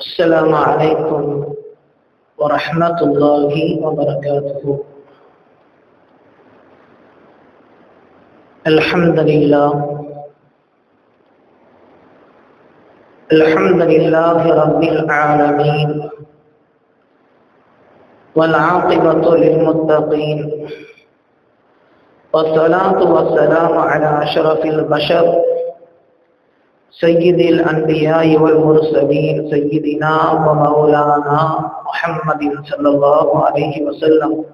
السلام عليكم ورحمة الله وبركاته. الحمد لله. الحمد لله رب العالمين. والعاقبة للمتقين. والصلاة والسلام على أشرف البشر. سيد الأنبياء والمرسلين سيدنا ومولانا محمد صلى الله عليه وسلم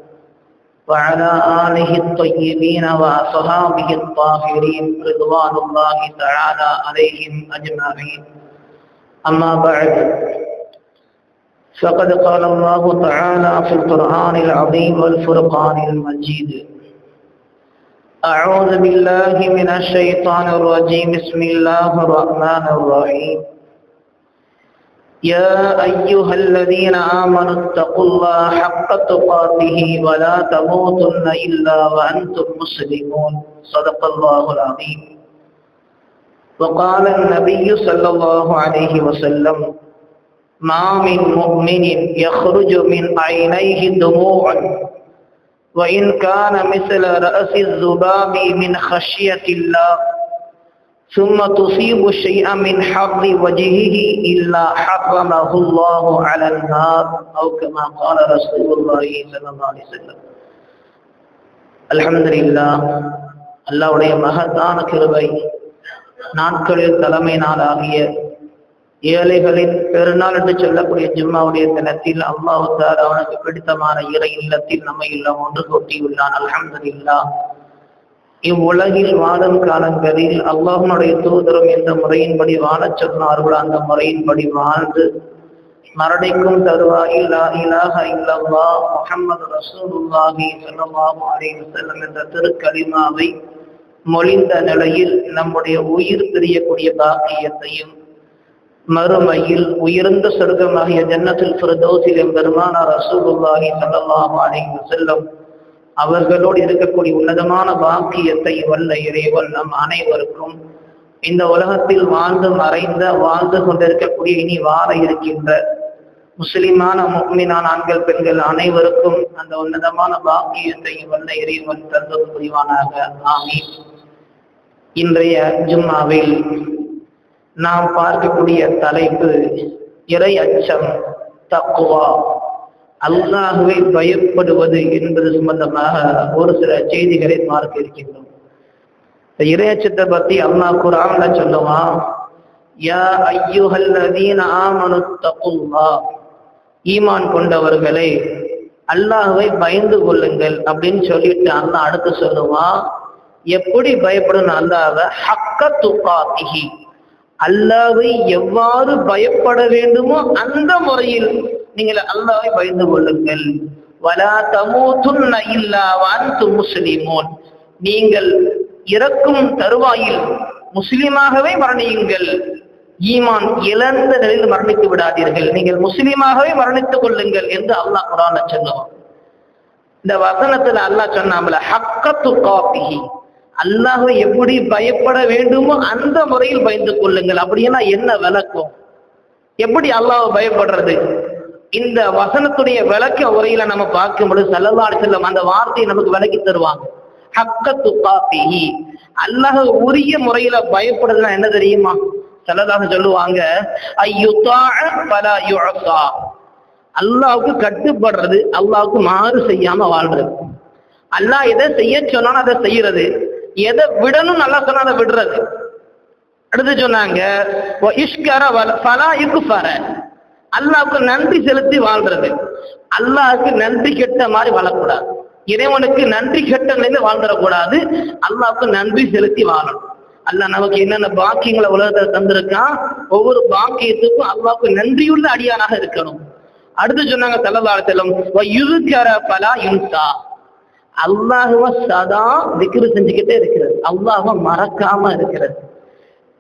وعلى آله الطيبين وأصحابه الطاهرين رضوان الله تعالى عليهم أجمعين. أما بعد فقد قال الله تعالى في القرآن العظيم والفرقان المجيد أعوذ بالله من الشيطان الرجيم. بسم الله الرحمن الرحيم. يا أيها الذين آمنوا اتقوا الله حق تقاته ولا تموتن إلا وأنتم مسلمون. صدق الله العظيم. وقال النبي صلى الله عليه وسلم ما من مؤمن يخرج من عينيه دموع وإن كان مثل رأس الذباب من خشية الله ثم تصيب شيئا من حر وجهه إلا حرمه الله على النار أو كما قال رسول الله صلى الله عليه وسلم الحمد لله அல்லாவுடைய மகத்தான கிருபை நாட்களில் தலைமை நாளாகிய ஏழைகளின் பெருநாள் என்று சொல்லக்கூடிய ஜிம்மாவுடைய தினத்தில் அல்லாவுத்தார் அவனுக்கு பிடித்தமான இறை இல்லத்தில் நம்ம இல்லம் ஒன்று கொட்டியுள்ளான். இல்லா இவ்வுலகில் வாழும் காலங்களில் அல்லாஹனுடைய தூதரும் எந்த முறையின்படி வாழச் சொன்னார்களோ. அந்த முறையின்படி வாழ்ந்து மரணிக்கும் தருவாயில் லா இலாக இல்லல்லா முஹம்மது ரசூலுல்லாஹி ஸல்லல்லாஹு அலைஹி வஸல்லம் என்ற திருக்கலிமாவை மொழிந்த நிலையில் நம்முடைய உயிர் பிரியக்கூடிய பாக்கியத்தையும் மறுமையில் உயர்ந்த சொர்க்கமாகிய ஜன்னத்தில் பிரதோசில் எம்பெருமானார் ரசூலுல்லாஹி ஸல்லல்லாஹு அலைஹி செல்லும் அவர்களோடு இருக்கக்கூடிய உன்னதமான பாக்கியத்தை வல்ல இறைவன் நம் அனைவருக்கும் இந்த உலகத்தில் வாழ்ந்து மறைந்த வாழ்ந்து கொண்டிருக்கக்கூடிய இனி வார இருக்கின்ற முஸ்லிமான முக்மினான ஆண்கள் பெண்கள் அனைவருக்கும் அந்த உன்னதமான பாக்கியத்தை வல்ல இறைவன் தந்தது புரிவானாக. ஆமி இன்றைய ஜும்மாவில் நாம் பார்க்கக்கூடிய தலைப்பு இறை அச்சம் தக்குவா. அல்லாஹுவை பயப்படுவது என்பது சம்பந்தமாக ஒரு சில செய்திகளை பார்க்க இருக்கின்றோம். இறையச்சத்தை பத்தி அல்லாஹ் குரான்ல சொல்லுவான். யா ஐயுஹல்லதீன ஆமனு தக்குல்லா ஈமான் கொண்டவர்களை அல்லாஹுவை பயந்து கொள்ளுங்கள் அப்படின்னு சொல்லிட்டு அல்லாஹ் அடுத்து சொல்லுவான். எப்படி பயப்படணும்? அல்லாஹ ஹக்க துக்காத்திகி அல்லாவை எவ்வாறு பயப்பட வேண்டுமோ அந்த முறையில் நீங்கள் அல்லாவை பயந்து கொள்ளுங்கள். வலா தமூதுன்ன இல்லா வாந்து முஸ்லிமோன். நீங்கள் இறக்கும் தருவாயில் முஸ்லிமாகவே மரணியுங்கள். ஈமான் இழந்த நிலையில் மரணித்து விடாதீர்கள். நீங்கள் முஸ்லீமாகவே மரணித்துக் கொள்ளுங்கள் என்று அல்லாஹ் குரான சொல்லுவான் இந்த வசனத்துல அல்லாஹ் சொன்னாமல ஹக்கத்து காப்பிஹி அல்லாஹை எப்படி பயப்பட வேண்டுமோ அந்த முறையில் பயந்து கொள்ளுங்கள். அப்படின்னா என்ன விளக்கம்? எப்படி அல்லாஹ் பயப்படுறது? இந்த வசனத்துடைய விளக்க உரையில நம்ம பார்க்கும்போது செல்லல்லாடு செல்லும் அந்த வார்த்தையை நமக்கு விளக்கி தருவாங்க. ஹக்கத்து காப்பிஹி அல்லாஹ உரிய முறையில பயப்படுறதுனா என்ன தெரியுமா? செல்லதாக சொல்லுவாங்க அல்லாவுக்கு கட்டுப்படுறது அல்லாவுக்கு மாறு செய்யாம வாழ்றது. அல்லாஹ் எதை செய்ய சொன்னாலும் அதை செய்யறது. எதை விடணும் நல்லா சொன்னா அதை விடுறது. அடுத்து சொன்னாங்க அல்லாவுக்கு நன்றி செலுத்தி வாழ்றது. அல்லாவுக்கு நன்றி கெட்ட மாதிரி வாழக்கூடாது. இறைவனுக்கு நன்றி கெட்ட நிலையில வாழ்ந்துடக்கூடாது. அல்லாவுக்கு நன்றி செலுத்தி வாழணும். அல்ல நமக்கு என்னென்ன பாக்கியங்களை உலகத்தை தந்திருக்கான்? ஒவ்வொரு பாக்கியத்துக்கும் அல்லாவுக்கு நன்றியுள்ள அடியானாக இருக்கணும். அடுத்து சொன்னாங்க தலதாளத்திலும் பலா இன்சா அல்லாஹுவ சதா திக்ரு செஞ்சுக்கிட்டே இருக்கிறது. அல்லாஹுவ மறக்காம இருக்கிறது.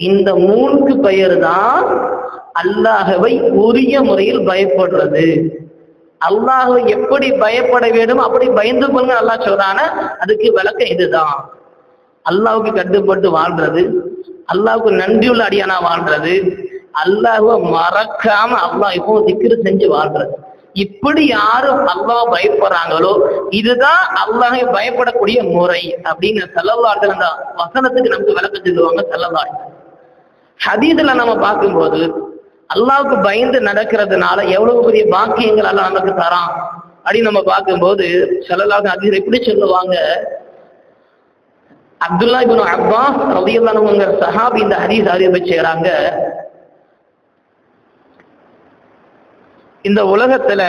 இந்த மூணுக்கு பெயர் தான் அல்லாஹவை உரிய முறையில் பயப்படுறது. அல்லாஹை எப்படி பயப்பட வேண்டும் அப்படி பயந்து கொள்ளுங்க அல்லாஹ் சொல்றான அதுக்கு விளக்கம் இதுதான். அல்லாவுக்கு கட்டுப்பட்டு வாழ்றது அல்லாவுக்கு நன்றியுள்ள அடியானா வாழ்றது அல்லாஹ மறக்காம அல்லாஹ் இப்போ திக்கிரு செஞ்சு வாழ்றது. இப்படி யாரும் அல்லாஹ் பயப்படுறாங்களோ இதுதான் அல்லாஹை பயப்படக்கூடிய முறை அப்படின்னு செல்லவார்கள் அந்த வசனத்துக்கு நமக்கு விளக்கம் சொல்லுவாங்க செல்லவார்கள் ஹதீதுல நம்ம பார்க்கும்போது அல்லாவுக்கு பயந்து நடக்கிறதுனால எவ்வளவு பெரிய பாக்கியங்கள் எல்லாம் நமக்கு தரான் அப்படின்னு நம்ம பார்க்கும்போது செல்லலாக அதிகர் எப்படி சொல்லுவாங்க? அப்துல்லா இப்னு அப்பாஸ் ரவியல்லானவங்க சஹாபி இந்த ஹதீஸ் அறிவு செய்றாங்க. இந்த உலகத்துல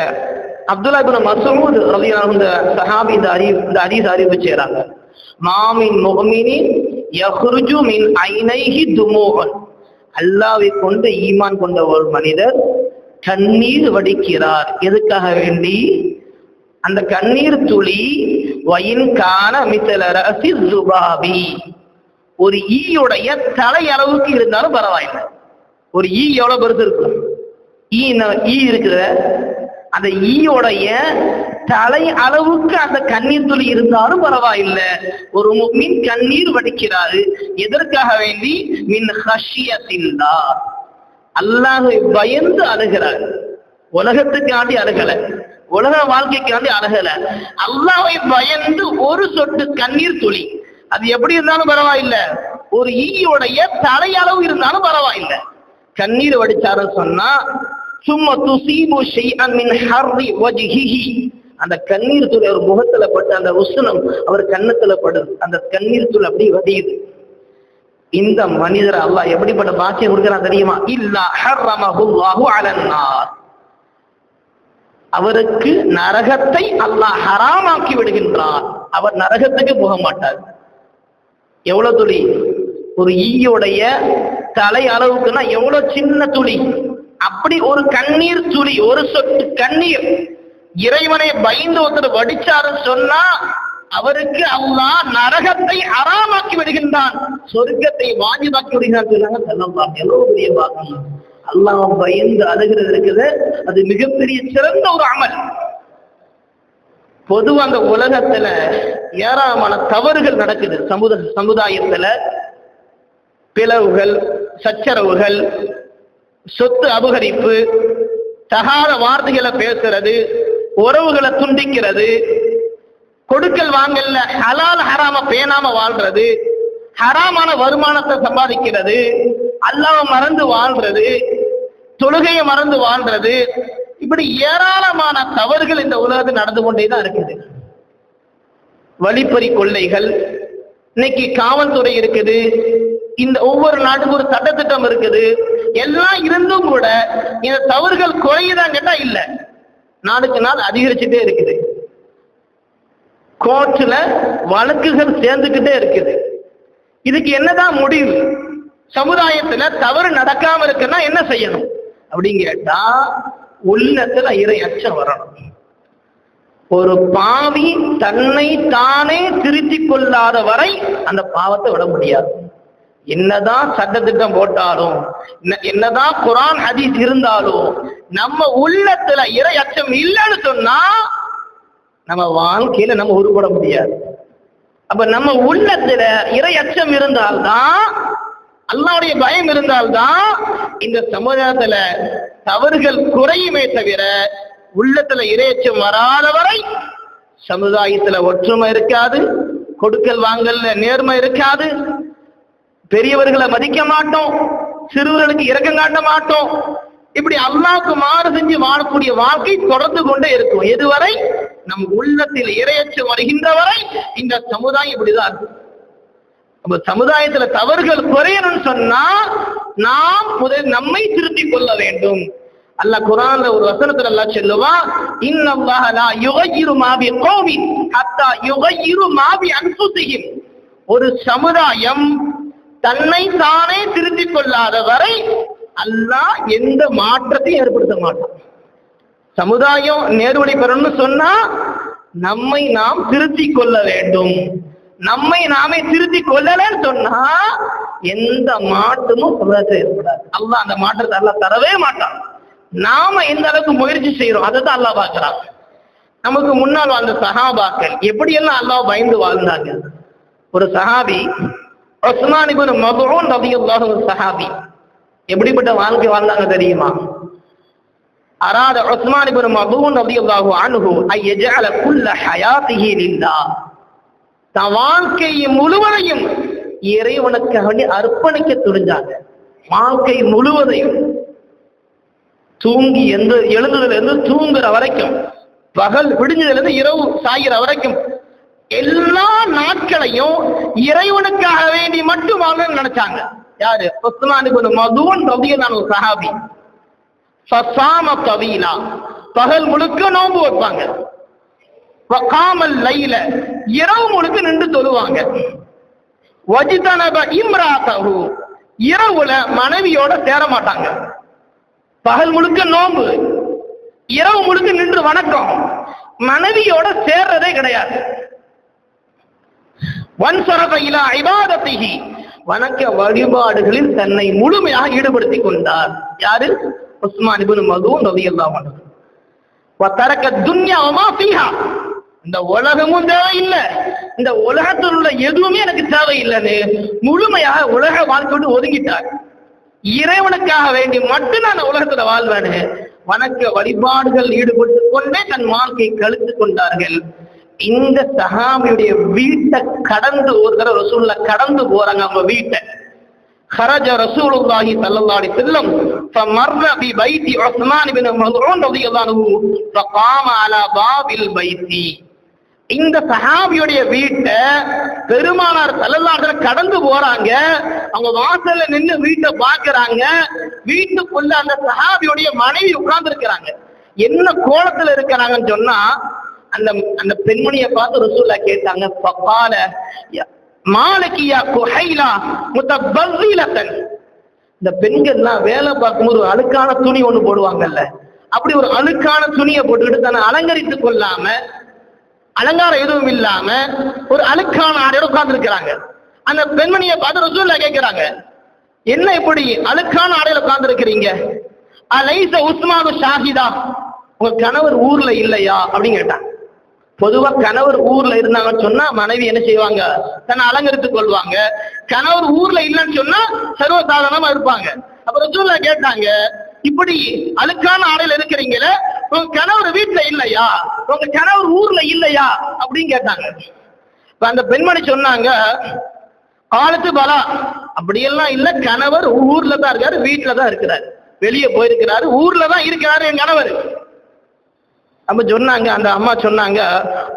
அப்துல்லா இப்னு மசூத் ரலியல்லாஹு இந்த சஹாபி இந்த அறிவு இந்த ஹதீஸ் அறிவு மாமின் முகமினி யஹ்ருஜு மின் ஐனைஹி துமூன் அல்லாவை கொண்டு ஈமான் கொண்ட ஒரு மனிதர் கண்ணீர் வடிக்கிறார். எதுக்காக வேண்டி? அந்த கண்ணீர் துளி வயின் காண மித்தல ரசி சுபாபி ஒரு ஈயுடைய தலை அளவுக்கு இருந்தாலும் பரவாயில்லை. ஒரு ஈ எவ்வளவு பெருசு இருக்கும்? ஈ இருக்கிற ஈ அந்த ஈயோடைய தலை அளவுக்கு அந்த கண்ணீர் துளி இருந்தாலும் பரவாயில்லை. ஒரு மின் கண்ணீர் வடிக்கிறாரு. எதற்காக வேண்டி? மின் ஹஷியத்தில்லா. அல்லாஹை பயந்து அழுகிறார். உலகத்துக்காண்டி அழுகல. உலக வாழ்க்கைக்காண்டி அழுகல. அல்லாஹை பயந்து ஒரு சொட்டு கண்ணீர் துளி. அது எப்படி இருந்தாலும் பரவாயில்லை. ஒரு ஈயோடைய தலையளவு இருந்தாலும் பரவாயில்லை. கண்ணீர் வடிச்சாருன்னு சொன்னா சும்மா துசீபு ஷைஅன் மின் ஹர்ரி வஜ்ஹிஹி. அந்த கண்ணீர் துளி அவர் முகத்துல பட்டு அந்த உசனம் அவர் கண்ணத்துல படுது அந்த கண்ணீர் துளி அப்படியே வடியுது. இந்த மனிதர் அல்லாஹ் எப்படிப்பட்ட பாக்கியம் கொடுக்கிறான் தெரியுமா? இல்லா ஹர்ரமஹுல்லாஹு அலன்னார் அவருக்கு நரகத்தை அல்லாஹ் ஹராமாக்கி விடுகின்றார் அவர் நரகத்துக்கு போக மாட்டார். எவ்வளவு துளி? ஒரு ஈயோடைய தலை அளவுக்குன்னா எவ்வளவு சின்ன துளி? அப்படி ஒரு கண்ணீர் துளி ஒரு சொட்டு கண்ணீர் இறைவனை பயந்து ஒருத்தர் வடிச்சாருன்னு சொன்னா அவருக்கு அல்லா நரகத்தை அறாமாக்கி விடுகின்றான் சொர்க்கத்தை வாஜிபாக்கி விடுகிறான் சொன்னாங்க எவ்வளவு பெரிய பாகம் அல்லாஹ் பயந்து அழுகிறது இருக்குது. அது மிகப்பெரிய சிறந்த ஒரு அமல். பொதுவா அந்த உலகத்துல ஏராளமான தவறுகள் நடக்குது. சமுத சமுதாயத்துல பிளவுகள் சச்சரவுகள் சொத்து அபகரிப்பு தகாத வார்த்தைகளை பேசுறது உறவுகளை துண்டிக்கிறது கொடுக்கல் வாங்கல்ல ஹலால் ஹராம பேணாம வாழ்றது ஹராமான வருமானத்தை சம்பாதிக்கிறது அல்லாம மறந்து வாழ்றது தொழுகையை மறந்து வாழ்றது இப்படி ஏராளமான தவறுகள் இந்த உலகத்தில் நடந்து கொண்டே தான் இருக்குது. வழிப்பறி கொள்ளைகள் இன்னைக்கு காவல்துறை இருக்குது இந்த ஒவ்வொரு நாட்டுக்கும் ஒரு சட்டத்திட்டம் இருக்குது எல்லாம் இருந்தும் கூட இந்த தவறுகள் குறையுதான் கேட்டா இல்ல. நாளுக்கு நாள் அதிகரிச்சுட்டே இருக்குது. கோர்ட்ல வழக்குகள் சேர்ந்துக்கிட்டே இருக்குது. இதுக்கு என்னதான் முடிவு? சமுதாயத்துல தவறு நடக்காம இருக்குன்னா என்ன செய்யணும்? அப்படின்னு கேட்டா உள்ளத்துல இறை அச்சம் வரணும். ஒரு பாவி தன்னை தானே திருத்திக் கொள்ளாத வரை அந்த பாவத்தை விட முடியாது. என்னதான் சட்டத்திட்டம் போட்டாலும் என்ன- என்னதான் குரான் ஹதீஸ் இருந்தாலும் நம்ம உள்ளத்துல இறை அச்சம் இல்லைன்னு சொன்னா நம்ம வாழ்க்கையில நம்ம உருப்பட முடியாது. அப்ப நம்ம உள்ளத்துல இறை அச்சம் இருந்தால்தான் அல்லாவுடைய பயம் இருந்தால்தான் இந்த சமுதாயத்துல தவறுகள் குறையுமே தவிர உள்ளத்துல இறையச்சம் வராத வரை சமுதாயத்துல ஒற்றுமை இருக்காது கொடுக்கல் வாங்கல்ல நேர்மை இருக்காது பெரியவர்களை மதிக்க மாட்டோம் சிறுவர்களுக்கு இரக்கம் காட்ட மாட்டோம். இப்படி அல்லாவுக்கு மாறு செஞ்சு வாழக்கூடிய வாழ்க்கை தொடர்ந்து கொண்டே இருக்கும். எதுவரை? நம் உள்ளத்தில் இரையச்சம் வருகின்ற வரை இந்த சமுதாயம் இப்படிதான் இருக்கும். நம்ம சமுதாயத்துல தவறுகள் குறையணும்னு சொன்னா நாம் முதல் நம்மை திருத்திக் கொள்ள வேண்டும். அல்ல குரான்ல ஒரு வசனத்துல எல்லாம் சொல்லுவா இன்னல்லாஹ லா யுகையிரு மா பி கௌமின் ஹத்தா யுகையிரு மா பி ஒரு சமுதாயம் தன்னை தானே திருத்திக் கொள்ளாத வரை அல்லாஹ் எந்த மாற்றத்தையும் ஏற்படுத்த மாட்டான். சமுதாயம் நேர்வழி பெறணும்னு சொன்னா நம்மை நாம் திருத்திக் கொள்ள வேண்டும். நம்மை நாமே திருத்திக் கொள்ளலன்னு சொன்னா எந்த மாற்றமும் சமுதாயத்தில் ஏற்படாது. அல்லாஹ் அந்த மாற்றத்தை அல்ல தரவே மாட்டான். நாம எந்த அளவுக்கு முயற்சி செய்யறோம் அதை தான் அல்லாஹ் பாக்குறான் நமக்கு முன்னால் வாழ்ந்த சஹாபாக்கள் எப்படியெல்லாம் அல்லாஹ் பயந்து வாழ்ந்தாங்க ஒரு சஹாபி உஸ்மான் இப்னு மதுஊன் ரலியல்லாஹு சஹாபி. எப்படிப்பட்ட வாழ்க்கை வாழ்ந்தாங்க தெரியுமா? அராத உஸ்மான் இப்னு மதூன் ரலியல்லாஹு அன்ஹு ஐயஜஅல குல்ல ஹயாத்திஹி லில்லாஹ் தன் வாழ்க்கையை முழுவதையும் இறைவனுக்காக வேண்டி அர்ப்பணிக்க துணிஞ்சாங்க. வாழ்க்கை முழுவதையும். தூங்கி எந்த எழுந்ததுல இருந்து தூங்குற வரைக்கும் பகல் விடிஞ்சதுல இருந்து இரவு சாகிற வரைக்கும் எல்லா நாட்களையும் இறைவனுக்காக வேண்டி மட்டும் வாழணும்னு நினைச்சாங்க. யாரு? உஸ்மானுக்கு ஒரு மதுவன் மதூன் ஒரு சஹாபி. சசாம தவீலா. பகல் முழுக்க நோன்பு வைப்பாங்க. காமல் லைல. இரவு முழுக்க நின்று தொழுவாங்க. வஜிதனப இம்ராத்தஹு. இரவுல மனைவியோட சேர மாட்டாங்க. பகல் முழுக்க நோன்பு. இரவு முழுக்க நின்று வணக்கம். மனைவியோட சேர்றதே கிடையாது. வணக்க வழிபாடுகளில் தன்னை முழுமையாக ஈடுபடுத்திக் கொண்டார். யாரு? உஸ்மான் இப்னு மதுவும் ரலியல்லாஹு அன்ஹு. வதரக இந்த உலகமும் தேவையில்லை. இந்த உலகத்தில் உள்ள எதுவுமே எனக்கு தேவையில்லைன்னு முழுமையாக உலக வாழ்க்கை ஒதுங்கிட்டார். இறைவனுக்காக வேண்டி மட்டும் நான் உலகத்துல வாழ்வேன்னு வணக்க வழிபாடுகள் ஈடுபட்டு கொண்டே தன் வாழ்க்கையை கழித்து கொண்டார்கள். இந்த சஹாபியுடைய வீட்டை கடந்து ஒரு தடவை ரசூல்ல கடந்து போறாங்க அவங்க வீட்டை خرج رسول الله صلى الله عليه وسلم فمر ببيت عثمان بن مظعون رضي الله عنه فقام على باب البيت இந்த சஹாபியுடைய வீட்டை பெருமானார் சல்லல்லாஹு கடந்து போறாங்க அவங்க வாசல்ல நின்னு வீட்டை பாக்குறாங்க வீட்டுக்குள்ள அந்த சஹாபியுடைய மனைவி உட்கார்ந்து இருக்கிறாங்க என்ன கோலத்துல இருக்கிறாங்கன்னு சொன்னா அந்த அந்த பெண்மணியை பார்த்து ரசூல்லா கேட்டாங்க பப்பால மாலக்கியா குஹைலா முத்தபஸ்ஸிலத்தன் இந்த பெண்கள்லாம் வேலை பார்க்கும்போது ஒரு அழுக்கான துணி ஒண்ணு போடுவாங்கல்ல அப்படி ஒரு அழுக்கான துணியை போட்டுக்கிட்டு தன்னை அலங்கரித்துக் கொள்ளாம அலங்காரம் எதுவும் இல்லாம ஒரு அழுக்கான ஆடையோட உட்கார்ந்து இருக்கிறாங்க அந்த பெண்மணியை பார்த்து ரசூல்லா கேட்கிறாங்க என்ன இப்படி அழுக்கான ஆடையில உட்கார்ந்து இருக்கிறீங்க அலைச உஸ்மானு ஷாஹிதா. உங்க கணவர் ஊர்ல இல்லையா? அப்படின்னு கேட்டாங்க. பொதுவா கணவர் ஊர்ல இருந்தாங்கன்னு சொன்னா மனைவி என்ன செய்வாங்க? தன்னை அலங்கரித்துக் கொள்வாங்க. கணவர் ஊர்ல இல்லைன்னு சொன்னா சர்வசாதாரணமா இருப்பாங்க. அப்புறம் ரசூல்லா கேட்டாங்க இப்படி அழுக்கான ஆடையில இருக்கிறீங்களே உங்க கணவர் வீட்டுல இல்லையா? உங்க கணவர் ஊர்ல இல்லையா? அப்படின்னு கேட்டாங்க. இப்ப அந்த பெண்மணி சொன்னாங்க காலத்து பலா. அப்படியெல்லாம் இல்ல கணவர் ஊர்ல தான் இருக்காரு வீட்டுல தான் இருக்கிறாரு. வெளியே போயிருக்கிறாரு ஊர்ல தான் இருக்கிறாரு என் கணவர். அப்ப சொன்னாங்க அந்த அம்மா சொன்னாங்க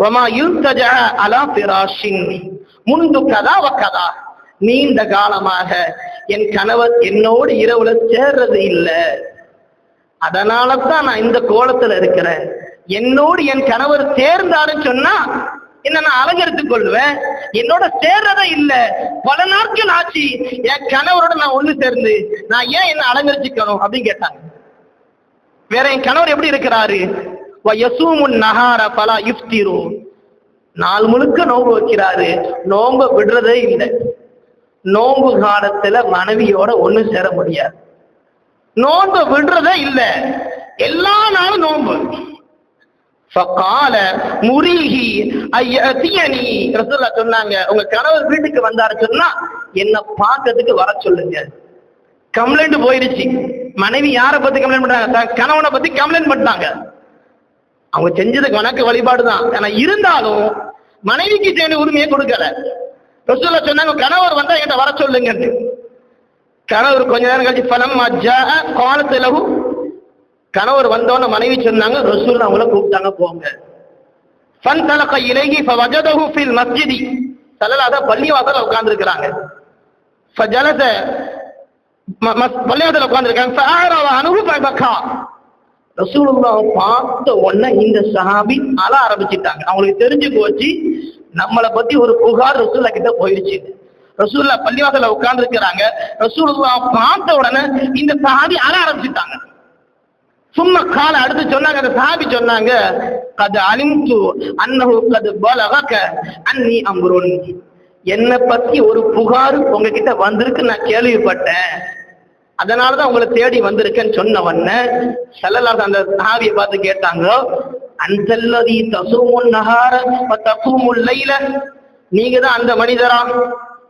ஒமா யுல்தஜ அலா பிராஷின் முந்து கதா வ கதா நீண்ட காலமாக என் கணவர் என்னோடு இரவுல சேர்றது இல்லை. அதனால தான் நான் இந்த கோலத்துல இருக்கிறேன். என்னோடு என் கணவர் சேர்ந்தாருன்னு சொன்னா என்ன நான் அலங்கரித்துக் கொள்வேன்? என்னோட சேர்றதே இல்ல. பல நாட்கள் ஆச்சு என் கணவரோட நான் ஒண்ணு சேர்ந்து நான் ஏன் என்ன அலங்கரிச்சுக்கணும்? அப்படின்னு கேட்டாங்க. வேற என் கணவர் எப்படி இருக்கிறாரு? யசூமுன் நஹார பலா இஃப்திரு நாள் முழுக்க நோன்பு வைக்கிறாரு. நோம்ப விடுறதே இல்லை. நோன்பு காலத்துல மனைவியோட ஒண்ணு சேர முடியாது. நோன்பு விடுறதே இல்லை. எல்லா நாளும் நோன்பு. ஃபகால முரிஹி ஐயத்தியனி ரசூல்லா சொன்னாங்க உங்க கணவர் வீட்டுக்கு வந்தாரு சொன்னா என்ன பார்க்கறதுக்கு வர சொல்லுங்க. கம்ப்ளைண்ட் போயிருச்சு. மனைவி யாரை பத்தி கம்ப்ளைண்ட் பண்றாங்க? கணவனை பத்தி கம்ப்ளைண்ட் பண்ணாங்க அவங்க செஞ்சதுக்கு வணக்க வழிபாடு தான் ஆனா இருந்தாலும் மனைவிக்கு சேர்ந்த உரிமையை கொடுக்கல. ரசூல்லா சொன்னாங்க கணவர் வந்தா என்கிட்ட வர சொல்லுங்கன்னு. கணவர் கொஞ்ச நேரம் கழிச்சு பலம் காலத்திலவு கணவர் வந்தோன்னு மனைவி சொன்னாங்க ரசூல் அவங்கள கூப்பிட்டாங்க போங்க. ஃபன் தலக்க இலகி ஃபவஜதஹு ஃபில் மஸ்ஜிதி. சல்லல்லாஹு பள்ளி வாசல்ல உட்கார்ந்து இருக்கிறாங்க ஃபஜலஸ பள்ளி வாசல்ல உட்கார்ந்து இருக்காங்க ஃபஆரவ ஃபபக்கா ரசூலுல்லாஹ் பார்த்த உடனே இந்த சஹாபி அழ ஆரம்பிச்சிட்டாங்க. அவங்களுக்கு தெரிஞ்சு போச்சு நம்மளை பத்தி ஒரு புகார் ரசூல்லா கிட்ட போயிடுச்சு. ரசூல்லா பள்ளிவாசல உட்கார்ந்து இருக்கிறாங்க ரசூலுல்லா பார்த்த உடனே இந்த சஹாபி அழ ஆரம்பிச்சிட்டாங்க. சும்மா கால அடுத்து சொன்னாங்க அந்த சாபி சொன்னாங்க கது அலிம்து அன்னஹு கது பலகக அன்னி அம்ருன். என்னை பத்தி ஒரு புகார் உங்ககிட்ட வந்திருக்கு நான் கேள்விப்பட்டேன். அதனாலதான் உங்களை தேடி வந்திருக்கேன்னு சொன்ன உடனே செல்லலாக அந்த சாவியை பார்த்து கேட்டாங்க அந்தல்லதி தசுமுன் நகார தசூமுல் லைல. நீங்க தான் அந்த மனிதரா?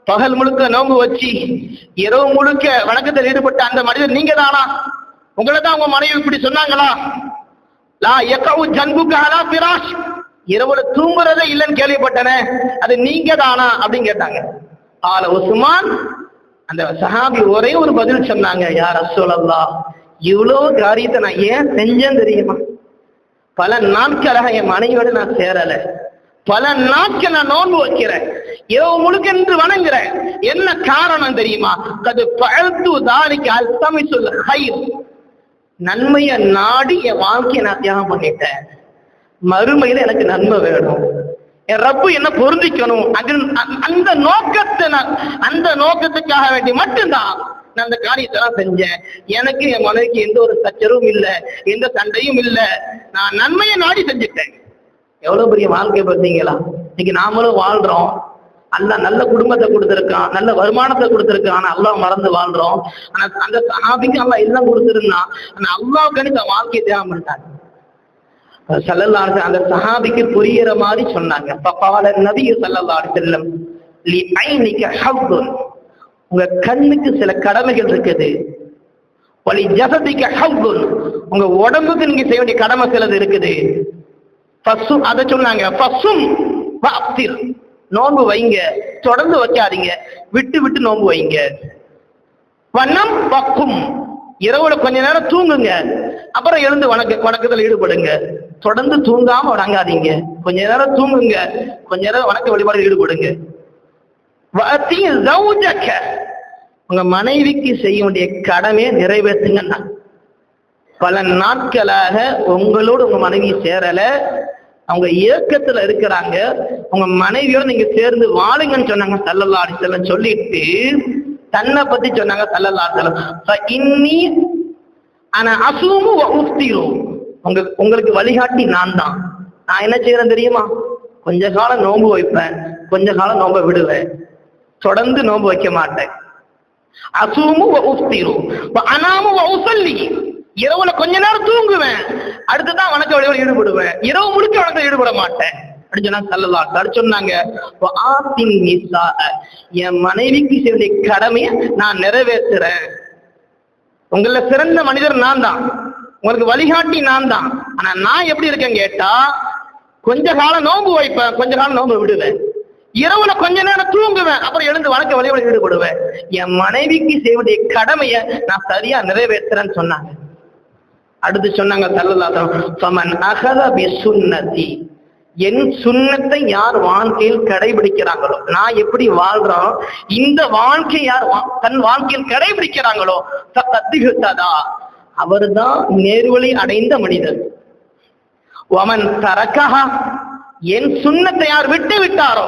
பகல் முழுக்க நோம்பு வச்சு இரவு முழுக்க வணக்கத்தில் ஈடுபட்ட அந்த மனிதர் நீங்க தானா உங்களை தான் உங்க மனைவி இப்படி சொன்னாங்களா? லா எக்கவு ஜன்புக்கு பிராஷ் இரவுல தூங்குறதே இல்லைன்னு கேள்விப்பட்டன அது நீங்க தானா அப்படின்னு கேட்டாங்க. ஆல உசுமான் அந்த சஹாபி ஒரே ஒரு பதில் சொன்னாங்க யார் அசோலல்லா இவ்வளோ காரியத்தை நான் ஏன் செஞ்சேன் தெரியுமா? பல நாட்களாக என் மனைவியோட நான் சேரல. பல நாட்கள் நான் நோன்பு வைக்கிறேன். இரவு முழுக்க என்று வணங்குறேன். என்ன காரணம் தெரியுமா? அது பழுத்து தாரிக்கு அல்தமி சொல் ஹைர். நன்மையை நாடி என் வாழ்க்கையை நான் தியாகம் பண்ணிட்டேன். மறுமையில எனக்கு நன்மை வேணும். ரப்பு என்ன பொருந்திக்கணும்? அது அந்த நோக்கத்தை நான் அந்த நோக்கத்துக்காக வேண்டி மட்டும்தான் நான் அந்த காரியத்தை செஞ்சேன். எனக்கு என் மனைவிக்கு எந்த ஒரு சச்சரவும் இல்லை. எந்த சண்டையும் இல்லை. நான் நன்மையை நாடி செஞ்சுட்டேன். எவ்வளவு பெரிய வாழ்க்கை பார்த்தீங்களா? இன்னைக்கு நாமளும் வாழ்றோம். அல்ல நல்ல குடும்பத்தை கொடுத்துருக்கான். நல்ல வருமானத்தை கொடுத்துருக்கான். ஆனா அல்லாஹ் மறந்து வாழ்றோம். ஆனா அந்த சஹாபிக்கு அல்லாஹ் எல்லாம் கொடுத்துருந்தான். ஆனா அல்லாஹ் தன் வாழ்க்கையை தியாகம் பண்ணிட்டாங்க சல்லல்லாஹு அந்த சஹாபிக்கு புரியிற மாதிரி சொன்னாங்க. பப்பால நதிய சல்லல்லாஹு செல்லம் லி ஐனிக ஹவ்துன் உங்க கண்ணுக்கு சில கடமைகள் இருக்குது. வலி ஜசதிக்க ஹவ்துன் உங்க உடம்புக்கு நீங்க செய்ய வேண்டிய கடமை சிலது இருக்குது. பசும் அதை சொன்னாங்க. பசும் வாப்திர் நோன்பு வைங்க. தொடர்ந்து வைக்காதீங்க. விட்டு விட்டு நோன்பு வைங்க. வண்ணம் பக்கும் இரவுல கொஞ்ச நேரம் தூங்குங்க. அப்புறம் எழுந்து வணக்க வணக்கத்தில் ஈடுபடுங்க. தொடர்ந்து தூங்காம வணங்காதீங்க கொஞ்ச நேரம் தூங்குங்க. கொஞ்ச நேரம் வணக்க வழிபாடு ஈடுபடுங்க. உங்க மனைவிக்கு செய்ய வேண்டிய கடமையை நிறைவேற்றுங்கன்னா பல நாட்களாக உங்களோட உங்க மனைவி சேரல. அவங்க இயக்கத்துல இருக்கிறாங்க. உங்க மனைவியோட நீங்க சேர்ந்து வாழுங்கன்னு சொன்னாங்க சல்லல்லா அலிசல்லம் சொல்லிட்டு தன்னை பத்தி சொன்னாங்க சல்லல்லா அலிசல்லம் இன்னி ஆனா அசுவும் உங்க உங்களுக்கு வழிகாட்டி நான் தான் நான் என்ன செய்யறேன் தெரியுமா? கொஞ்ச காலம் நோன்பு வைப்பேன். கொஞ்ச காலம் நோன்பை விடுவேன். தொடர்ந்து நோன்பு வைக்க மாட்டேன். அசூமு அனாமு சொல்லி இரவுல கொஞ்ச நேரம் தூங்குவேன். அடுத்துதான் வணக்க வழிபாடு ஈடுபடுவேன். இரவு முழுக்க வணக்கம் ஈடுபட மாட்டேன். அப்படின்னு சொன்னா சல்லல்லாஹு சொன்னாங்க. என் மனைவிக்கு செய்ய கடமையை நான் நிறைவேற்றுறேன். உங்கள சிறந்த மனிதர் நான் தான் உங்களுக்கு வழிகாட்டி நான் தான். ஆனா நான் எப்படி இருக்கேன் கேட்டா கொஞ்ச காலம் நோம்பு வைப்பேன் கொஞ்ச காலம் நோம்பு விடுவேன். இரவுல கொஞ்ச நேரம் தூங்குவேன் அப்புறம் எழுந்து வணக்க வழிபாடு ஈடுபடுவேன் என் மனைவிக்கு செய்ய கடமைய கடமையை நான் சரியா நிறைவேற்றுறேன்னு சொன்னாங்க. அடுத்து சொன்னாங்க சல்லல்லாஹு அகத விசுன்னதி என் சுண்ணத்தை யார் வாழ்க்கையில் கடைபிடிக்கிறாங்களோ நான் எப்படி வாழ்றோம் இந்த வாழ்க்கை யார் வா- தன் வாழ்க்கையில் கடைபிடிக்கிறாங்களோ கத்திகத்ததா அவர்தான் நேர்வழி அடைந்த மனிதர் அவன் தரக்கஹா என் சுண்ணத்தை யார் விட்டு விட்டாரோ?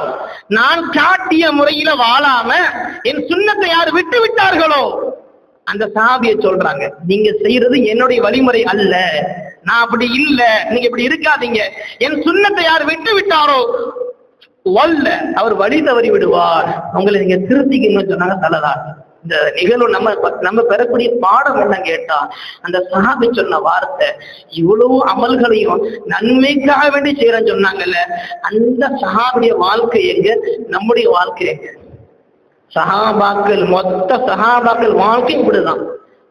நான் காட்டிய முறையில வாழாம என் சுண்ணத்தை யார் விட்டு விட்டார்களோ? அந்த சாபிய சொல்றாங்க நீங்க செய்யறது என்னுடைய வழிமுறை அல்ல. நான் அப்படி இல்ல. நீங்க இப்படி இருக்காதீங்க. என் சுண்ணத்தை யார் விட்டு விட்டாரோ? வல்ல அவர் வழி தவறி விடுவார். உங்களை நீங்க திருத்திக்கணும்னு சொன்னாங்க தலதான் இந்த நிகழ்வு நம்ம நம்ம பெறக்கூடிய பாடம் என்ன கேட்டா அந்த சஹாபி சொன்ன வார்த்தை இவ்வளவு அமல்களையும் நன்மைக்காக வேண்டி செய்யறேன்னு சொன்னாங்கல்ல அந்த சஹாபிய வாழ்க்கை எங்க? நம்முடைய வாழ்க்கை எங்க? சஹாபாக்கள் மொத்த சஹாபாக்கள் வாழ்க்கை இப்படிதான்.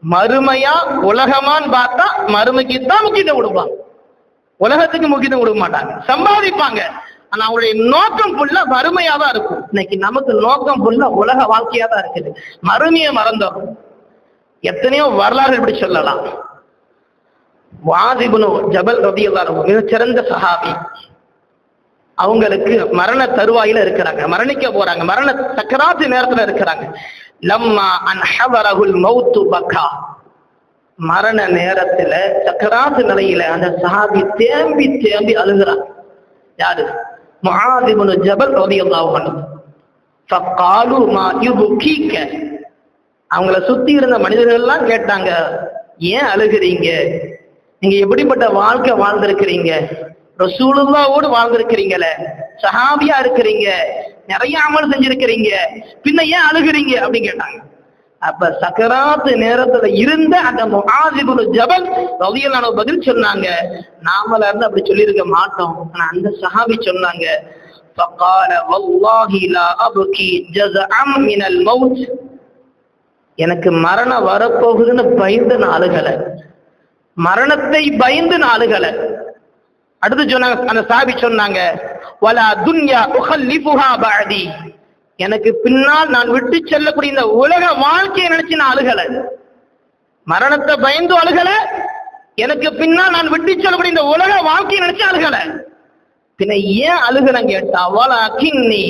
மறுமையா உலகமான்னு பார்த்தா மறுமைக்கு தான் முக்கியத்துவம் கொடுப்பாங்க. உலகத்துக்கு முக்கியத்துவம் கொடுக்க மாட்டாங்க. சம்பாதிப்பாங்க. ஆனா அவங்களுடைய நோக்கம் ஃபுல்லா வறுமையா தான் இருக்கும். இன்னைக்கு நமக்கு நோக்கம் ஃபுல்லா உலக வாழ்க்கையா தான் இருக்குது. மறுமையை மறந்தோம். எத்தனையோ வரலாறு இப்படி சொல்லலாம். வாதிபுனு ஜபல் ரதியல்லாஹு மிகச்சிறந்த சஹாபி. அவங்களுக்கு மரண தருவாயில இருக்கிறாங்க. மரணிக்க போறாங்க. மரண சக்கராத்து நேரத்துல இருக்கிறாங்க. லம்மா அன்ஹவரகுல் மௌத்து பக்கா. மரண நேரத்துல சக்கராத்து நிலையில அந்த சஹாபி தேம்பி தேம்பி அழுகிறான். யாரு? முஆதிபுனு ஜபல் ரதி அன்ஹு. ஃபகாலு மா யுபுகீக. அவங்கள சுத்தி இருந்த மனிதர்கள் எல்லாம் கேட்டாங்க ஏன் அழுகிறீங்க? நீங்க எப்படிப்பட்ட வாழ்க்கை வாழ்ந்திருக்கிறீங்க? ரசூலுல்லாவோடு வாழ்ந்திருக்கிறீங்களே சஹாபியா இருக்கிறீங்க நிறைய அமல் செஞ்சிருக்கிறீங்க பின்ன ஏன் அழுகிறீங்க? அப்படின்னு கேட்டாங்க. அப்ப சக்கராத்து நேரத்துல இருந்த அந்த முஆதிபுல் ஜபல் ரலியல்லாஹு பதில் சொன்னாங்க நாமல இருந்து அப்படி சொல்லியிருக்க மாட்டோம் ஆனா அந்த சஹாபி சொன்னாங்க فقال والله لا أبكي جزعا من الموت எனக்கு மரணம் வரப்போகுதுன்னு பயந்து நாளுகளை மரணத்தை பயந்து நாளுகளை அடுத்து சொன்னாங்க அந்த சாபி சொன்னாங்க வலா துன்யா உஹல்லிஃபுஹா பஅதி எனக்கு பின்னால் நான் விட்டு செல்லக்கூடிய இந்த உலக வாழ்க்கையை நினைச்சு நான் அழுகலை. மரணத்தை பயந்து அழுகல. எனக்கு பின்னால் நான் விட்டு செல்லக்கூடிய இந்த உலக வாழ்க்கையை நினைச்சு அழுகல. பின்ன ஏன் அழுகிறேன் கேட்டா வலா கின்னி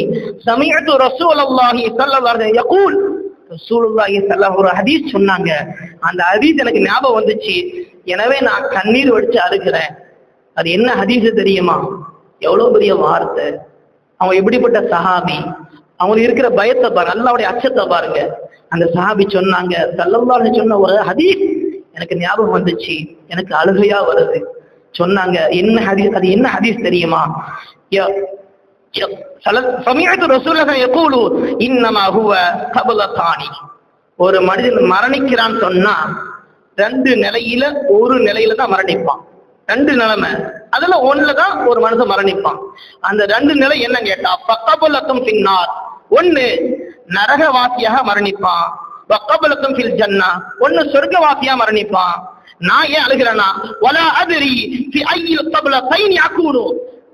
சமயத்து ரசூலுல்லாஹி ஸல்லல்லாஹு அலைஹி யகூல். ரசூலுல்லாஹி ஸல்லல்லாஹு ஒரு ஹதீஸ் சொன்னாங்க. அந்த ஹதீஸ் எனக்கு ஞாபகம் வந்துச்சு. எனவே நான் கண்ணீர் வடிச்சு அழுகிறேன். அது என்ன ஹதீஸ் தெரியுமா? எவ்வளவு பெரிய வார்த்தை. அவன் எப்படிப்பட்ட சஹாபி? அவங்களுக்கு இருக்கிற பயத்தை பாருங்க அல்லாவுடைய அச்சத்தை பாருங்க. அந்த சாபி சொன்னாங்க சல்லல்லாஹு சொன்ன ஒரு ஹதீஸ் எனக்கு ஞாபகம் வந்துச்சு எனக்கு அழுகையா வருது. சொன்னாங்க என்ன ஹதீஸ் அது என்ன ஹதீஸ் தெரியுமா? ய- ஒரு மனிதன் மரணிக்கிறான்னு சொன்னா ரெண்டு நிலையில ஒரு நிலையில தான் மரணிப்பான். ரெண்டு நிலைமை. அதுல ஒண்ணுல தான் ஒரு மனுஷன் மரணிப்பான். அந்த ரெண்டு நிலை என்ன கேட்டா பக்கபுலத்தும் பின்னார் ஒண்ணு நரகவாசியாக மரணிப்பான். வக்கபலக்கும் ஃபில் ஜன்னா ஒன்னு சொர்க்கவாசியா மரணிப்பான். நான் ஏன் அழுகிறேன்னா வலா அதிரி ஃபி ஐயில் தபல தைன் யாக்கூனு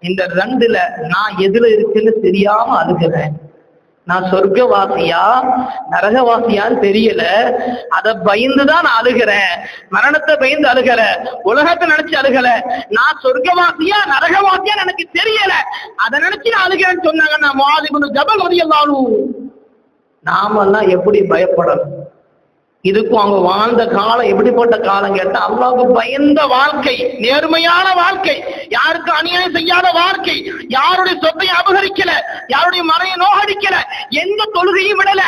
இந்த ரெண்டுல நான் எதுல இருக்குன்னு தெரியாம அழுகிறேன். நான் சொர்க்கவாசியா? நரகவாசியான்னு தெரியல. அதை பயந்துதான் நான் அழுகிறேன். மரணத்தை பயந்து அழுகல. உலகத்தை நினைச்சு அழுகல. நான் சொர்க்கவாசியா? நரகவாசியா எனக்கு தெரியல. அதை நினைச்சு நான் அழுகிறேன்னு சொன்னாங்க நான் மாதிபுன் ஜபல் வதியல்லாலும் நாமெல்லாம் எப்படி பயப்படணும்? இதுக்கும் அவங்க வாழ்ந்த காலம் எப்படிப்பட்ட காலம் கேட்டா அல்லாவுக்கு பயந்த வாழ்க்கை நேர்மையான வாழ்க்கை யாருக்கு அநியாயம் செய்யாத வாழ்க்கை யாருடைய சொத்தை அபகரிக்கல யாருடைய மனையை நோகடிக்கல எந்த தொழுகையும் விடல.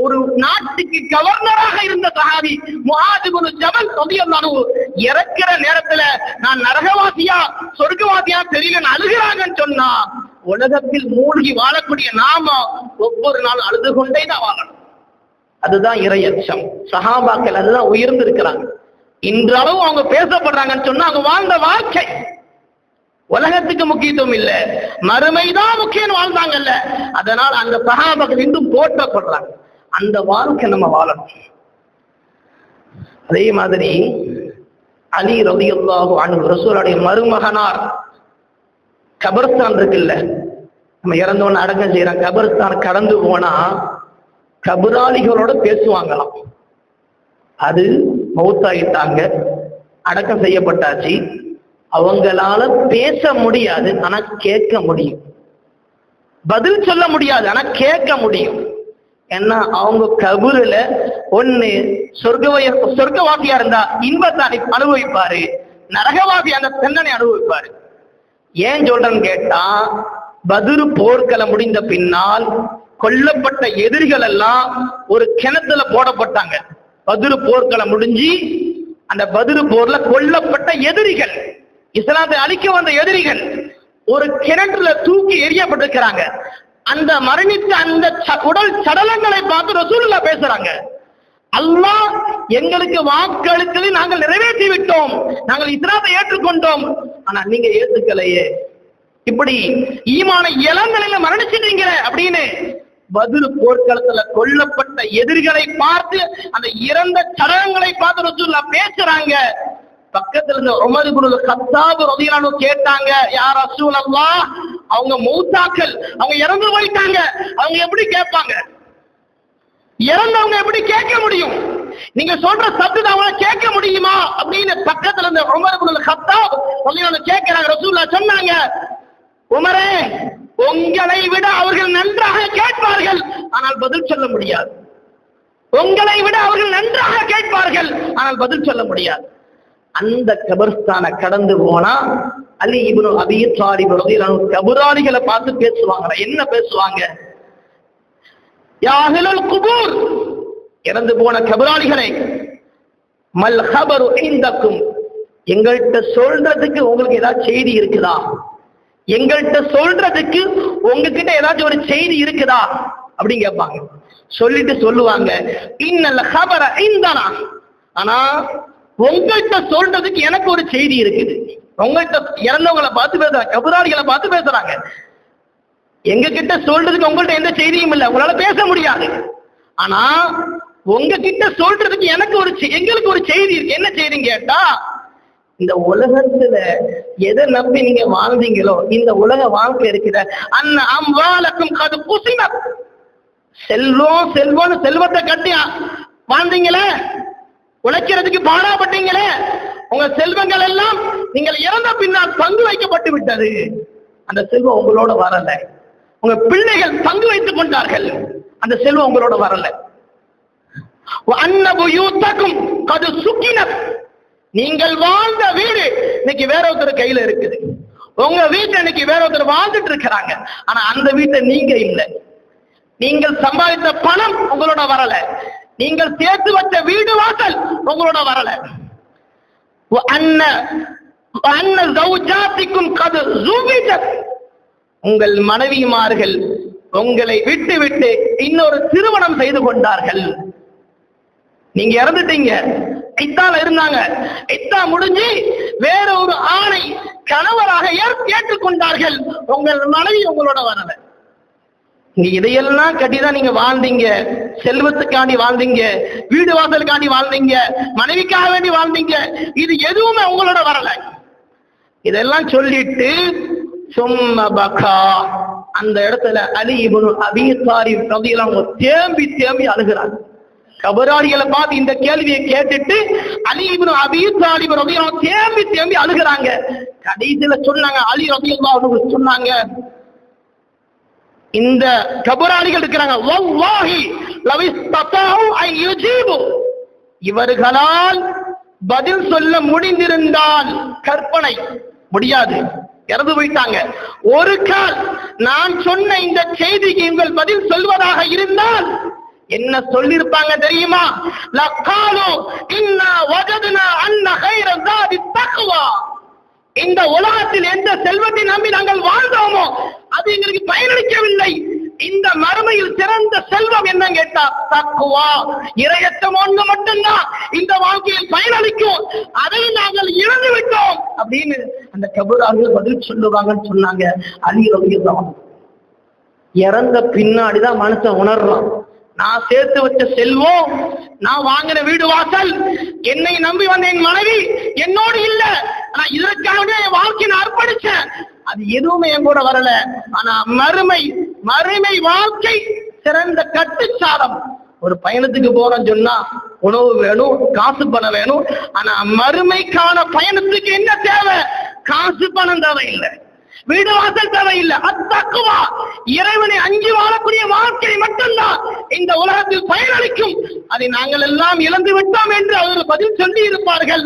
ஒரு நாட்டுக்கு கவர்னராக இருந்த சஹாபி முஹாதிபுல் ஜபல் ரலியல்லாஹு இறக்கிற நேரத்துல நான் நரகவாசியா சொர்க்கவாசியா தெரியல அழுகிறாங்கன்னு சொன்னா உலகத்தில் மூழ்கி வாழக்கூடிய நாம ஒவ்வொரு நாள் அழுது கொண்டே தான் வாழணும். அதுதான் இரையச்சம் சஹாபாக்கள் அதுதான் உயர்ந்து இருக்கிறாங்க இன்றளவு அவங்க பேசப்படுறாங்கன்னு சொன்னா அவங்க வாழ்ந்த வாழ்க்கை. உலகத்துக்கு முக்கியத்துவம் இல்ல. மறுமைதான் முக்கியம் வாழ்ந்தாங்கல்ல. அதனால் அந்த சகாபாக்கள் இன்றும் போட்டப்படுறாங்க அந்த வாழ்க்கை நம்ம வாழணும். அதே மாதிரி அலி ரலியல்லாஹு அன்ஹு ரசூலுடைய மருமகனார் கபர்ஸ்தான் இருக்குல்ல. நம்ம இறந்தோன்னு அடக்கம் செய்யறோம் கபர்ஸ்தான் கடந்து போனா கபராளிகளோட பேசுவாங்களாம். அது மௌத்தாயிட்டாங்க அடக்கம் செய்யப்பட்டாச்சு. அவங்களால பேச முடியாது ஆனா கேட்க முடியும். பதில் சொல்ல முடியாது ஆனா கேட்க முடியும். ஏன்னா அவங்க கபுருல ஒண்ணு சொர்க்கவய சொர்க்கவாசியா இருந்தா இன்பத்தை அனுபவிப்பாரு நரகவாசி அந்த தண்டனை அனுபவிப்பாரு. ஏன் சொல்றேன்னு கேட்டா பதிரு போர்க்களம் முடிந்த பின்னால் கொல்லப்பட்ட எதிரிகள் எல்லாம் ஒரு கிணத்துல போடப்பட்டாங்க. பதிரு போர்க்களம் முடிஞ்சு அந்த பதிரு போர்ல கொல்லப்பட்ட எதிரிகள் இஸ்லாத்தை அழிக்க வந்த எதிரிகள் ஒரு கிணற்றுல தூக்கி எரியப்பட்டிருக்கிறாங்க அந்த மரணித்த அந்த ச- உடல் சடலங்களை பார்த்து ரசூலுல்லா பேசுறாங்க. அல்லாஹ் எங்களுக்கு வாக்களித்ததை நாங்கள் நிறைவேற்றி விட்டோம் நாங்கள் இஸ்லாத்தை ஏற்றுக்கொண்டோம். ஆனா நீங்க ஏத்துக்கலையே. இப்படி ஈமான இளங்களில மரணிச்சிட்டீங்க அப்படின்னு பதில் போர்க்களத்துல கொல்லப்பட்ட எதிரிகளை பார்த்து அந்த இறந்த சடலங்களை பார்த்து ரசூல்லா பேசுறாங்க. பக்கத்துல இருந்த உமர் குரு கத்தாப் ரலியல்லாஹு கேட்டாங்க யார் ரசூலல்லாஹ் அவங்க மௌத்தாக்கள் அவங்க இறந்து போயிட்டாங்க அவங்க எப்படி கேட்பாங்க? இறந்தவங்க எப்படி கேட்க முடியும்? நீங்க சொல்ற சத்து அவங்கள கேட்க முடியுமா? அப்படின்னு பக்கத்துல இருந்த உமர் குரு கத்தாப் ரலியல்லாஹு கேட்கிறாங்க ரசூல்லா சொன்னாங்க உமரே உங்களை விட அவர்கள் நன்றாக கேட்பார்கள். ஆனால் பதில் சொல்ல முடியாது. உங்களை விட அவர்கள் நன்றாக கேட்பார்கள். ஆனால் பதில் சொல்ல முடியாது. அந்த கபர்ஸ்தான கடந்து போனா அலி இப்னு அபி தாலிப் பார்த்து பேசுவாங்க என்ன பேசுவாங்க? யா குபூர். இறந்து போன கபராளிகளே மல் ஹபரு இந்தக்கும் எங்கள்கிட்ட சொல்றதுக்கு உங்களுக்கு ஏதாவது செய்தி இருக்குதா? எங்கள்கிட்ட சொல்றதுக்கு உங்ககிட்ட ஏதாச்சும் ஒரு செய்தி இருக்குதா? அப்படின்னு கேட்பாங்க. சொல்லிட்டு சொல்லுவாங்க. இன்னல்ல ஹபர இந்தனா. ஆனா உங்கள்கிட்ட சொல்றதுக்கு எனக்கு ஒரு செய்தி இருக்குது. உங்கள்கிட்ட இறந்தவங்களை பார்த்து பேசுறாங்க கபுராளிகளை பார்த்து பேசுறாங்க. எங்க கிட்ட சொல்றதுக்கு உங்கள்கிட்ட எந்த செய்தியும் இல்லை. உங்களால பேச முடியாது. ஆனா உங்ககிட்ட சொல்றதுக்கு எனக்கு ஒரு எங்களுக்கு ஒரு செய்தி இருக்கு. என்ன செய்தின்னு கேட்டா இந்த உலகத்துல எதை நம்பி நீங்க வாழ்ந்தீங்களோ இந்த உலக வாழ்க்கை இருக்கிற அண்ண அம்வாலக்கும் கது குசின செல்வம் செல்வம்னு செல்வத்தை கட்டி வாழ்ந்தீங்களே? உழைக்கிறதுக்கு பாடாப்பட்டீங்களே? உங்க செல்வங்கள் எல்லாம் நீங்கள் இறந்த பின்னால் பங்கு வைக்கப்பட்டு விட்டது. அந்த செல்வம் உங்களோட வரல. உங்க பிள்ளைகள் பங்கு வைத்துக் கொண்டார்கள். அந்த செல்வம் உங்களோட வரல. அன்னபுயூத்தக்கும் கது சுக்கினர் நீங்கள் வாழ்ந்த வீடு இன்னைக்கு வேற ஒருத்தர் கையில இருக்குது. உங்க வீட்டை இன்னைக்கு வேற ஒருத்தர் வாழ்ந்துட்டு இருக்கிறாங்க. ஆனா அந்த வீட்டை நீங்க இல்லை. நீங்கள் சம்பாதித்த பணம் உங்களோட வரல. நீங்கள் சேர்த்து வச்ச வீடு வாசல் உங்களோட வரல. அன்ன அன்ன ஜௌஜாத்திக்கும் கது உங்கள் மனைவிமார்கள் உங்களை விட்டு விட்டு இன்னொரு திருமணம் செய்து கொண்டார்கள். நீங்க இறந்துட்டீங்க. இத்தால இருந்தாங்க. இத்தா முடிஞ்சு வேற ஒரு ஆணை கணவராக ஏற்றுக்கொண்டார்கள். உங்கள் மனைவி உங்களோட வரல. நீங்க இதையெல்லாம் கட்டிதான் நீங்க வாழ்ந்தீங்க. செல்வத்துக்காண்டி வாழ்ந்தீங்க. வீடு வாசலுக்காண்டி வாழ்ந்தீங்க. மனைவிக்காக வேண்டி வாழ்ந்தீங்க. இது எதுவுமே உங்களோட வரல. இதெல்லாம் சொல்லிட்டு சும்மா பக்கா. அந்த இடத்துல அலி இப்னு அபீ தாலிப் தேம்பி தேம்பி அழுகிறாங்க கபராடிகளை பார்த்து இந்த கேள்வியை கேட்டுட்டு அலி இவனு அபி தாலிப் ரலியல்லாஹு தேம்பி தேம்பி அழுகிறாங்க. கடைசியில சொன்னாங்க அலி ரலியல்லாஹு அவனுக்கு சொன்னாங்க இந்த கபராடிகள் இருக்கிறாங்க வவ்வாஹி லவ் இஸ்ததாஉ ஐ யுஜீபு. இவர்களால் பதில் சொல்ல முடிந்திருந்தால் கற்பனை முடியாது. இறந்து போயிட்டாங்க. ஒரு கால் நான் சொன்ன இந்த செய்திக்கு இவங்கள் பதில் சொல்வதாக இருந்தால் என்ன சொல்லிருப்பாங்க தெரியுமா? லக்காலு இன்னா வஜதுனா அன்ன கைர ஜாதி தக்குவா இந்த உலகத்தில் எந்த செல்வத்தை நம்பி நாங்கள் வாழ்ந்தோமோ அது எங்களுக்கு பயனளிக்கவில்லை. இந்த மறுமையில் சிறந்த செல்வம் என்ன கேட்டா? தக்குவா இரையற்றம் ஒன்று மட்டும்தான் இந்த வாழ்க்கையில் பயனளிக்கும். அதை நாங்கள் இழந்து விட்டோம் அப்படின்னு அந்த கபூரார்கள் பதில் சொல்லுவாங்கன்னு சொன்னாங்க. அலி ரவியல்லாம் இறந்த பின்னாடிதான் மனுஷன் உணர்றான். நான் சேர்த்து வச்ச செல்வம் நான் வாங்கின வீடு வாசல் என்னை நம்பி வந்த என் மனைவி என்னோடு இல்ல. ஆனா இதற்காகவே என் வாழ்க்கையை அர்ப்பணிச்சேன். அது எதுவுமே என் கூட வரல. ஆனா மறுமை மறுமை வாழ்க்கை சிறந்த கட்டுச்சாரம். ஒரு பயணத்துக்கு போறோம் சொன்னா உணவு வேணும் காசு பணம் வேணும். ஆனா மறுமைக்கான பயணத்துக்கு என்ன தேவை? காசு பணம் தேவையில்லை. வீடு வாசல் தேவை இல்லை அத்தக்குவா. இறைவனை அஞ்சு வாழக்கூடிய வாழ்க்கை மட்டும் இந்த உலகத்தில் பயனளிக்கும். அதை நாங்கள் எல்லாம் இழந்து விட்டோம் என்று அவர்கள் பதில் சொல்லி இருப்பார்கள்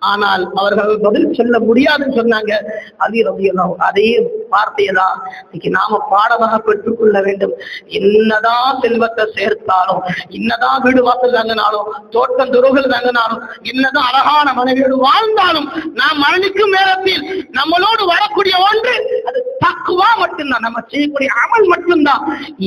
ஆனால் அவர்கள் பதில் சொல்ல முடியாதுன்னு சொன்னாங்க. அலி ரபியெல்லாம் அதே வார்த்தையதான் இன்னைக்கு நாம பாடமாக பெற்றுக்கொள்ள வேண்டும். என்னதான் செல்வத்தை சேர்த்தாலும் என்னதான் வீடு வாசல் தங்கினாலும் தோட்டம் துறவுகள் தங்கினாலும் என்னதான் அழகான மனைவியோடு வாழ்ந்தாலும் நாம் மரணிக்கும் நேரத்தில் நம்மளோடு வரக்கூடிய ஒன்று அது தக்குவா மட்டும்தான். நம்ம செய்யக்கூடிய அமல் மட்டும்தான்.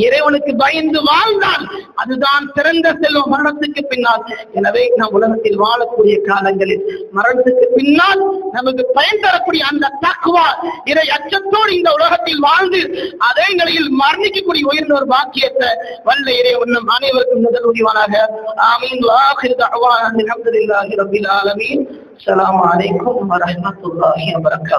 இறைவனுக்கு பயந்து வாழ்ந்தால் அதுதான் சிறந்த செல்வம். மரணத்துக்கு பின்னால். எனவே நாம் உலகத்தில் வாழக்கூடிய காலங்களில் மரணத்துக்கு பின்னால் நமக்கு பயன் தரக்கூடிய அந்த தக்குவா இதை அச்சத்தோடு இந்த உலகத்தில் வாழ்ந்து அதே நிலையில் மரணிக்கக்கூடிய உயர்ந்த ஒரு பாக்கியத்தை வல்ல இறை ஒன்றும் அனைவருக்கும் முதல் முடிவானாக ஆமீன். வாஹிர் தஅவானா அல்ஹம்துலில்லாஹி ரப்பில் ஆலமீன். அஸ்ஸலாமு அலைக்கும் வரஹ்மத்துல்லாஹி வபரகாத்துஹு